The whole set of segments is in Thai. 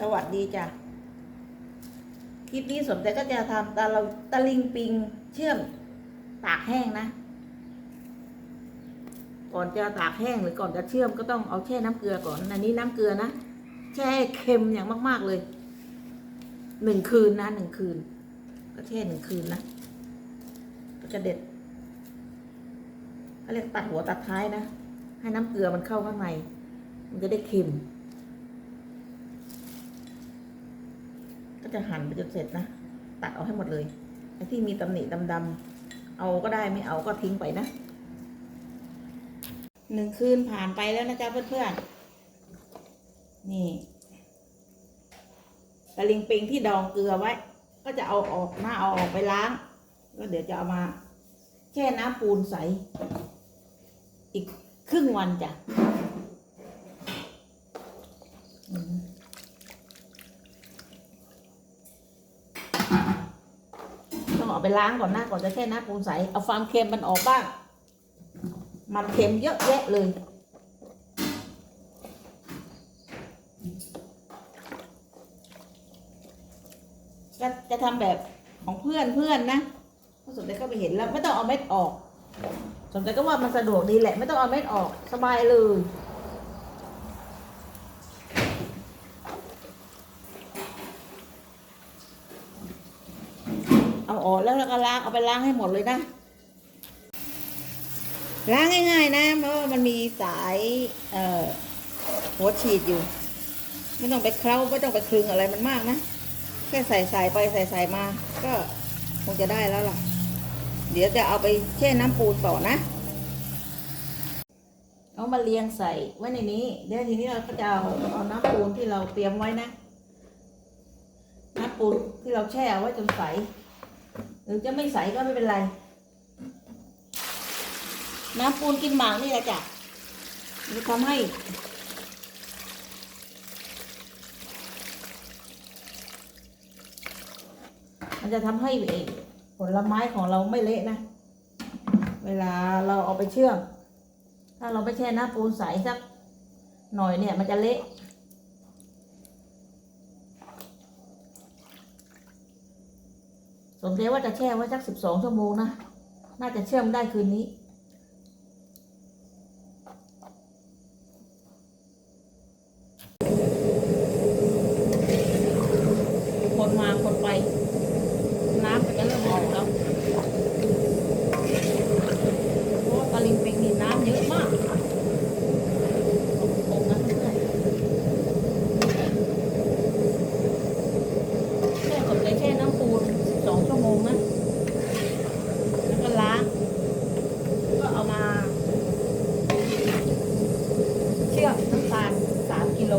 สวัสดีจ้ะ คลิปนี้สมใจก็จะทำตะเราตะลิงปิงเชื่อมตากแห้งนะ ก่อนจะตากแห้งหรือก่อนจะเชื่อมก็ต้องเอาแช่น้ำเกลือก่อน อันนี้น้ำเกลือนะ แช่เค็มอย่างมาก ๆเลย หนึ่งคืนนะหนึ่งคืน ก็แช่หนึ่งคืนนะ ก็จะเด็ดเขาเรียกตัดหัวตัดท้ายนะ ให้น้ำเกลือมันเข้าข้างใน มันจะได้เค็ม จะหั่นไปจนเสร็จนะ ตัดเอาให้หมดเลยไอ้ที่มีตำหนิดำๆเอาก็ได้ไม่เอาก็ทิ้งไปนะหนึ่งคืนผ่านไปแล้วนะจ๊ะเพื่อนๆ นี่ตะลิงปิงที่ดองเกลือไว้ ก็จะเอาออกหน้าเอาออกไปล้างก็เดี๋ยวจะเอามาแช่น้ำปูนใส อีกครึ่งวันจ้ะอืมต้องเอาไป ล้างก่อนนะก่อนจะแช่น้ำปูนใส เอาความเค็มมันออกบ้าง มันเค็มเยอะแยะเลย จะจะทำแบบของเพื่อนเพื่อนนะเพระสมเด็จก็ไปเห็นแล้วไม่ต้องเอาเม็ดออก สมเด็จก็ว่ามันสะดวกดีแหละ ไม่ต้องเอาเม็ดออกสบายเลย เอาออกแล้วแล้วก็ล้างเอาไปล้างให้หมดเลยนะ ล้างง่าย ๆ นะเพราะว่ามันมีสายเอ่อหัวฉีดอยู่ ไม่ต้องไปเคล้าไม่ต้องไปคลึงอะไรมันมากนะ แค่ใส่ใส่ไปใส่ใส่มา ก็คงจะได้แล้วล่ะ เดี๋ยวจะเอาไปแช่น้ำปูต่อนะ เอามาเรียงใส่ไว้ในนี้ เดี๋ยวทีนี้เราก็จะเอาเอาน้ำปูนที่เราเตรียมไว้นะน้ำปูนที่เราแช่เอาไว้จนใส รือจะไม่ใสก็ไม่เป็นไร น้ำปูนกินหมากนี่แหละจ้ะมันจะทำให้ มันจะทำให้ผลไม้ของเราไม่เละนะ เวลาเราเอาไปเชื่อม ถ้าเราไปแช่น้ำปูนใสสักหน่อยเนี่ย มันจะเละ สมเด็จว่าจะแช่ไว้สักสิบสองชั่วโมงนะ น่าจะเชื่อมได้คืนนี้ คนมาคนไป น้ำก็จะเริ่มออกแล้วเพราะว่าตะลิงปิงนี่น้ำเยอะมากตกนะเพื่อนแช่กดเลยแช่น้ำปูนสองชั่วโมงนะ แล้วก็ล้าง ก็เอามา เชื่อมน้ำตาลสามกิโล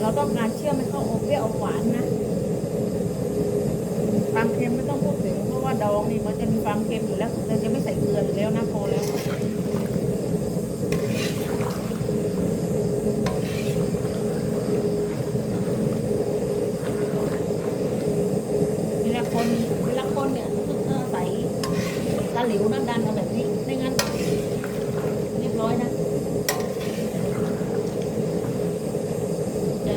เราต้องการเชื่อมให้เข้าอมเปรี้ยวอมหวานนะ ความเค็มไม่ต้องพูดถึง เพราะว่าดองนี่ มันจะมีความเค็มอยู่แล้วเราจะไม่ใส่เกลืออยู่แล้วนะพอแล้วเวลาคนเวลาคนเนี่ยต้องใส่ตะหลิวน้ำดันเอาแบบนี้ไม่งั้น เรียบร้อยนะ จะ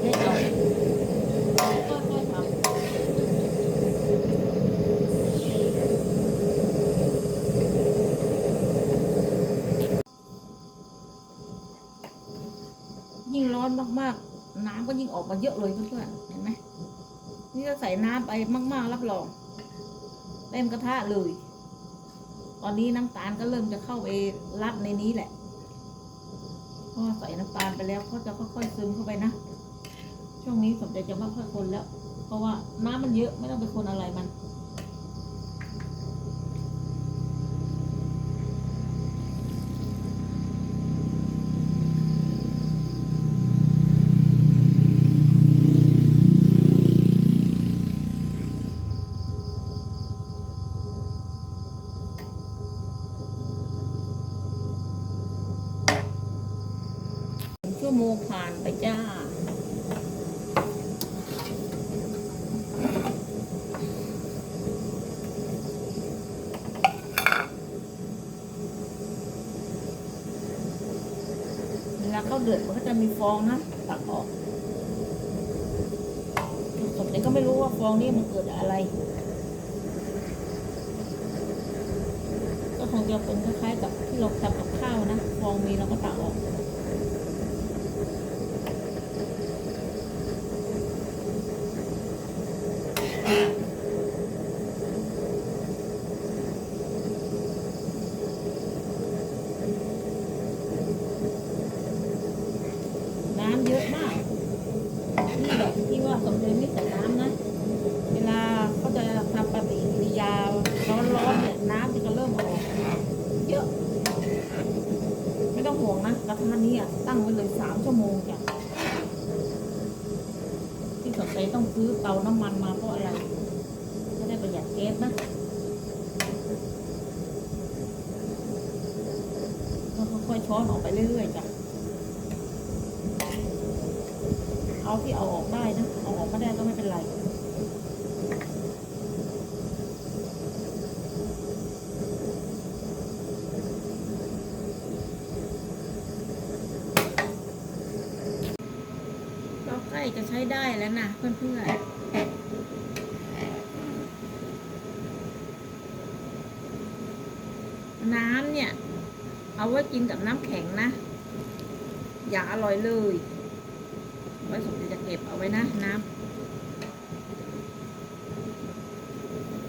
ให้เอาค่อยๆทำ ยิ่งร้อนมากๆ น้ำก็ยิ่งออกมาเยอะเลยเพื่อนๆเห็นไหมนี่จะใส่น้ำไปมากๆรับรองเต็มกระทะเลย ตอนนี้น้ำตาลก็เริ่มจะเข้าไปรัดในนี้แหละพอใส่น้ำตาลไปแล้วเขาจะค่อยๆซึมเข้าไปนะ ช่วงนี้สมใจจะไม่ค่อยคนแล้ว เพราะว่าน้ำมันเยอะไม่ต้องไปคนอะไรมัน ข้าเดือดมันก็จะมีฟองนะตักออกสมัยก็ไม่รู้ว่าฟองนี้มันเกิดอะไร ก็คงจะเป็นคล้ายๆกับที่เราทำกับข้าวนะ ฟองมีเราก็ตักออก น้ำเยอะมาก นี่แบบที่ว่าสมเด็จไม่ใส่น้ำนะ เวลาเขาจะทำปฏิกิริยาร้อนๆเนี่ยน้ำที่ก็เริ่มออกเยอะ ไม่ต้องห่วงนะกระทะนี้อะตั้งไว้เลยสามชั่วโมงจ้ะที่สนใจต้องซื้อเตาน้ำมันมาเพราะอะไรจะได้ประหยัดแก๊สนะก็ค่อยๆช้อนออกไปเรื่อยๆจ้ะ เอาที่เอาออกได้นะเอาออกไม่ได้ก็ไม่เป็นไรก็ใกล้จะใช้ได้แล้วนะเพื่อนๆน้ำเนี่ย เอาไว้กินกับน้ำแข็งนะ อย่าอร่อยเลย ไว้สมเด็จะเก็บเอาไว้นะน้ำ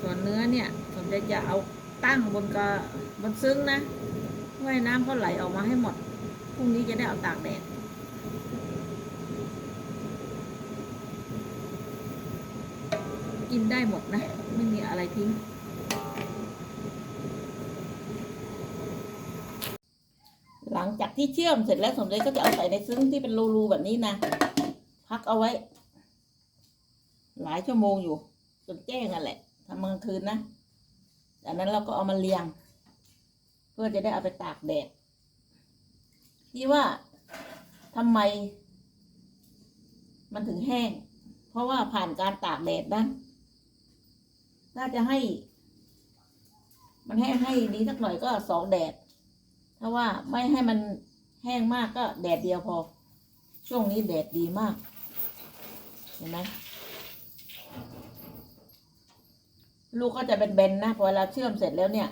ส่วนเนื้อเนี่ยสมเด็จจะเอาตั้งบนกระบนซึ้งนะเพื่อให้น้ำเขาไหลออกมาให้หมดพรุ่งนี้จะได้เอาตากแดดกินได้หมดนะ ไม่มีอะไรทิ้ง หลังจากที่เชื่อมเสร็จแล้วสมเด็จก็จะเอาใส่ในซึ้งที่เป็นรูๆแบบนี้นะ เอาไว้ หลายชั่วโมงอยู่จนแจ้งนั่นแหละทำกลางคืนนะจากนั้นเราก็เอามาเรียง เพื่อจะได้เอาไปตากแดดที่ว่าทำไม มันถึงแห้ง เพราะว่าผ่านการตากแดดนะน่าจะให้ มันแห้งให้ดีสักหน่อยก็สองแดด ถ้าว่าไม่ให้มันแห้งมากก็แดดเดียวพอ ช่วงนี้แดดดีมาก เห็นไหมลูกก็จะเป็นเบนนะพอเวลาเชื่อมเสร็จแล้วเนี่ย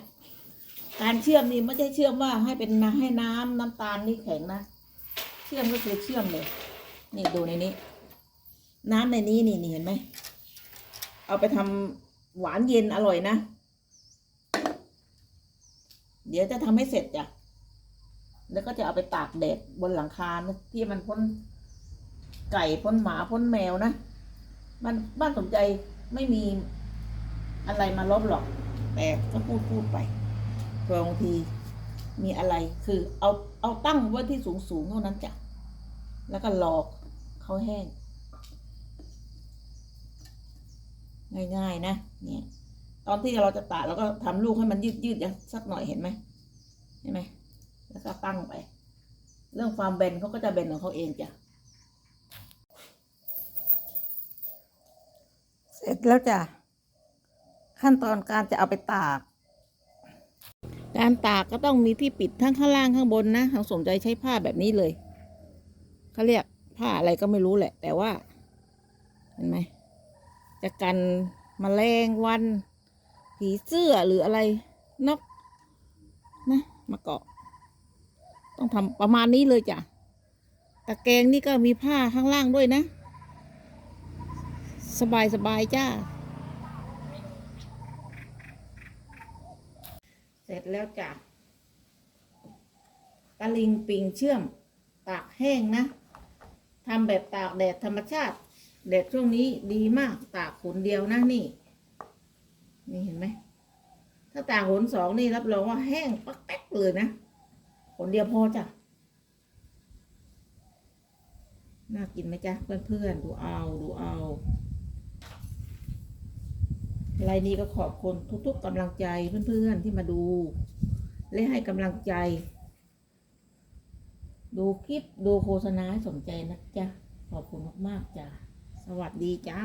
การเชื่อมนี่ไม่ใช่เชื่อมว่าให้เป็นน้ำให้น้ำน้ำตาลนี่แข็งนะเชื่อมก็คือเชื่อมเลย นี่ดูในนี้ น้ำในนี้นี่นี่เห็นไหมเอาไปทำหวานเย็นอร่อยนะ เดี๋ยวจะทำให้เสร็จจ้ะแล้วก็จะเอาไปตากแดดบนหลังคานะที่มันพ้น ไก่พ้นหมาพ้นแมวนะมันบ้านสนใจไม่มีอะไรมาลบหรอกแต่ก็พูดพูดไปบางทีมีอะไรคือเอาเอาตั้งไว้ที่สูงสูงเท่านั้นจ้ะแล้วก็รอเขาแห้ง ง่ายๆนะเนี่ย ตอนที่เราจะตากเราก็ทำลูกให้มันยืดยืดสักหน่อยเห็นไหมเห็นไหมแล้วก็ตั้งไป เรื่องความเบนเขาก็จะเบนของเขาเองจ้ะ เสร็จแล้วจ้ะ ขั้นตอนการจะเอาไปตาก การตากก็ต้องมีที่ปิดทั้งข้างล่างข้างบนนะทางสมใจใช้ผ้าแบบนี้เลยเขาเรียกผ้าอะไรก็ไม่รู้แหละ แต่ว่า เห็นไหม จะกันมแมลงวัน ผีเสื้อหรืออะไรนกนะมาเกาะ ต้องทำประมาณนี้เลยจ้ะตะแกรงนี่ก็มีผ้าข้างล่างด้วยนะ สบายสบายจ้า เสร็จแล้วจ้ะตะลิงปิงเชื่อม ตากแห้งนะทำแบบตากแดดธรรมชาติแดดช่วงนี้ดีมากตากขนเดียวนะนี่ นี่เห็นไหม ถ้าตากขนสองนี่รับรองว่าแห้งปักแป๊กเลยนะขนเดียวพอจ้ะน่ากินไหมจ๊ะเพื่อนๆดูเอาดูเอา ไลน์นี้ก็ขอบคุณทุก ๆกำลังใจเพื่อนๆที่มาดู และให้กำลังใจ ดูคลิปดูโฆษณาให้สนใจนะจ๊ะ ขอบคุณมากๆจ้ะ สวัสดีจ้า